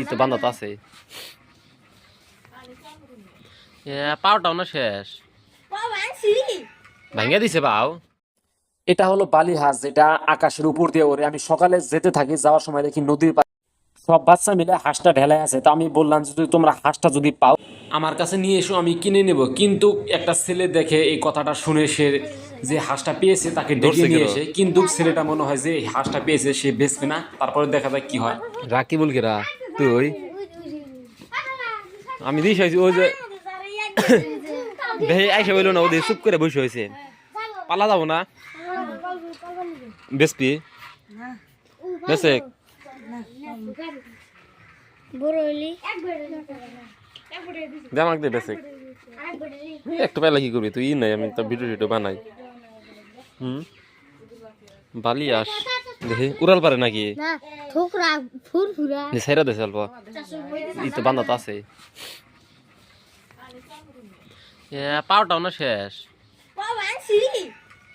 ই তো বান্ধা তো আছে পাওটাও না শেষ। ভাঙ্গা দিছে পাও এটা হলো বালি হাঁস যেটা আকাশের উপর দিয়ে ওরে আমি সকালে যেতে থাকি যাওয়ার সময় দেখি নদীর সব বাচ্চা মিলে হাঁসটা ঢেলায় আছে। তো আমি বললাম যদি তোমরা হাঁসটা যদি পাও আমার কাছে নিয়ে এসো আমি কিনে নেব। কিন্তু একটা ছেলে দেখে এই কথাটা শুনে সে যে হাঁসটা পেয়েছে তাকে ডেকে নিয়ে এসে কিন্তু ছেলেটা মনে হয় যে হাঁসটা পেয়েছে সে বেচবে না। তারপরে দেখা যায় কি হয়। রাকিবুল কিরা? তুই? আমি দিস হয়েছি, ওই যে দেহে আইসা বলল না ওদের চুপ করে বসে হয়েছে। পালা যাব না? বেসপি? বেসে? বড় দে বেসে। একটু পেলা কি করবি তুই? নাই, আমি তো ভিডিও টিডিও বানাই। হুম? বালি আস। দেখি উড়াল পারে নাকি? না ঠোকরা সাইরা দে অল্প। ই তো বান্ধা তো আছে। এ পাওটাও না শেষ?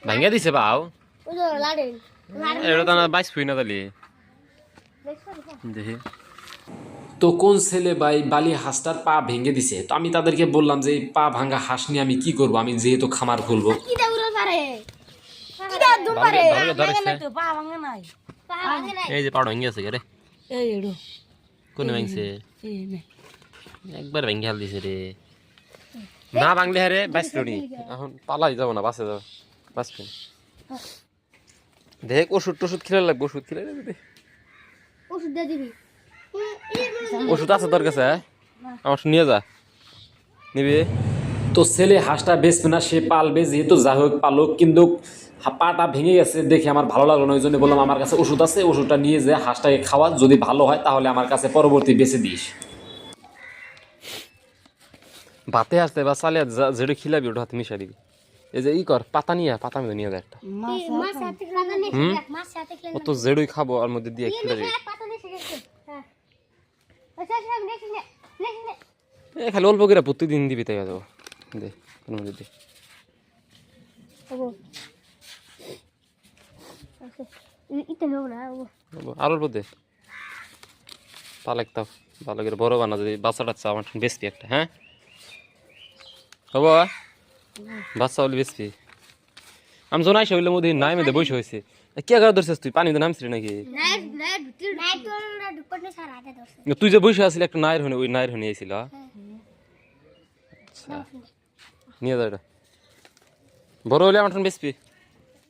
ভাঙ্গা দিছে পাও? এটা তো না বাইশ ফুই না দেখি তো কোন ছেলে ভাই বালি হাঁসটার পা ভেঙে দিছে? তো আমি তাদেরকে বললাম যে পা ভাঙা হাঁস নিয়ে আমি কি করব? আমি যেহেতু খামার খুলবো। এই যে পাউডার ভেঙে আছে রে এই এড়ো কোনে ভাঙছে এই নে একবার ভেঙে হাল দিছে রে না ভাঙলে হ্যাঁ রে বাইশ এখন পালাই যাব না বাসে যাব বাঁচবেন দেখ ওষুধ টষুধ খেলে লাগবে ওষুধ খেলে লাগবে ওষুধ দিয়ে দিবি ওষুধ আছে তোর কাছে হ্যাঁ? আমার নিয়ে যা নিবি তো ছেলে হাঁসটা বেচবে না সে পালবে যেহেতু যা হোক পালুক কিন্তু পাটা ভেঙে গেছে দেখে আমার ভালো লাগল না ওই জন্য বললাম, আমার কাছে ওষুধ আছে, ওষুধটা নিয়ে যে, হাঁসটাকে খাওয়া, যদি ভালো হয় তাহলে আমার কাছে পরবর্তী বেঁচে দিস। ভাতে আসতে বা চালিয়ে যেটা খিলাবি, ওটা হাতে মিশাই দিবি। এই যে ই কর, পাতা নিয়ে পাতা মধ্যে নিয়ে একটা? ও তো জেডুই খাব আর মধ্যে দিয়ে খিলা নেক্সট এ, খালি অল্প করে প্রতিদিন দিবি, তাই যাব। দে কোনো মধ্যে দে ওগো আচ্ছা ইতে নেব না ওগো হব, আর অল্প দে ভালো করে বড় বানা যদি বাচ্চা আমার একটা হ্যাঁ? হব বাচ্চা বলে বেচবি। আমি জোনাই সে হইলে মধ্যে নাই মেয়েদের বসে হয়েছে। কে করে ধরছিস তুই? পানিতে নামছিলি নাকি? তুই যে বসে আসলি একটা নায়ের হনে ওই নায়ের হনে এসেছিল আচ্ছা। নিয়ে যা এটা। বড় হলে আমার বেচবি।